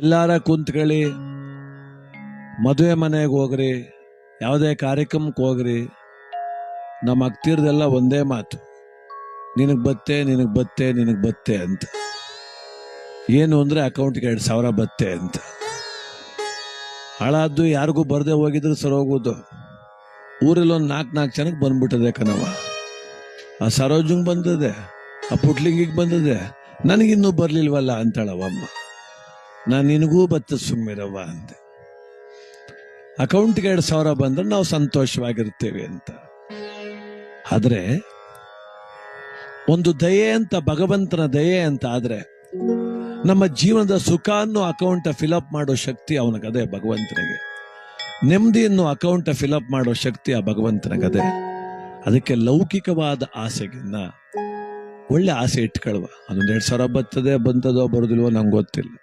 ಎಲ್ಲಾರ ಕುಂತ್ಕೊಳ್ಳಿ ಮದುವೆ ಮನೆಗೆ ಹೋಗ್ರಿ, ಯಾವುದೇ ಕಾರ್ಯಕ್ರಮಕ್ಕೆ ಹೋಗ್ರಿ, ನಮ್ಮ ಅಕ್ತಿರ್ದೆಲ್ಲ ಒಂದೇ ಮಾತು. ನಿನಗೆ ಬತ್ತೆ ನಿನಗೆ ಬತ್ತೆ ನಿನಗೆ ಬತ್ತೆ ಅಂತ. ಏನು ಅಂದರೆ ಅಕೌಂಟ್ಗೆ ಎರಡು ಸಾವಿರ ಬತ್ತೆ ಅಂತ. ಹಾಳಾದ್ದು ಯಾರಿಗೂ ಬರದೆ ಹೋಗಿದ್ರು ಸರೋಗೋದು ಊರಲ್ಲಿ ಒಂದು ನಾಲ್ಕು ನಾಲ್ಕು ಜನಕ್ಕೆ ಬಂದ್ಬಿಟ್ಟದೆ ಕಣವ ಆ ಸರೋಜಂಗೆ ಬಂದದೆ, ಆ ಪುಟ್ಲಿಂಗಿಗೆ ಬಂದದೆ. ನನಗಿನ್ನೂ ಬರ್ಲಿಲ್ವಲ್ಲ ಅಂತಾಳವಮ್ಮ ನಾನು ನಿನಗೂ ಬತ್ತ ಸುಮ್ಮಿರವ್ವ ಅಂತ. ಅಕೌಂಟ್ಗೆ ಎರಡು ಸಾವಿರ ಬಂದ್ರೆ ನಾವು ಸಂತೋಷವಾಗಿರ್ತೇವೆ ಅಂತ. ಆದರೆ, ಒಂದು ದಯೆ ಅಂತ, ಭಗವಂತನ ದಯೆ ಅಂತ ಆದರೆ, ನಮ್ಮ ಜೀವನದ ಸುಖ ಅಕೌಂಟ ಅಕೌಂಟ್ ಫಿಲಪ್ ಮಾಡೋ ಶಕ್ತಿ ಅವನಿಗದೆ ಭಗವಂತನಿಗೆ. ನೆಮ್ಮದಿಯನ್ನು ಅಕೌಂಟ್ ಫಿಲಪ್ ಮಾಡೋ ಶಕ್ತಿ ಆ ಭಗವಂತನಿಗದೆ ಅದಕ್ಕೆ ಲೌಕಿಕವಾದ ಆಸೆಗಿನ್ನ, ಒಳ್ಳೆ ಆಸೆ ಇಟ್ಕೊಳ್ವ. ಅದೊಂದು ಎರಡು ಸಾವಿರ ಬತ್ತದೆ ಬಂತದೋ, ಬರೋದಿಲ್ವೋ ನಂಗೆ ಗೊತ್ತಿಲ್ಲ.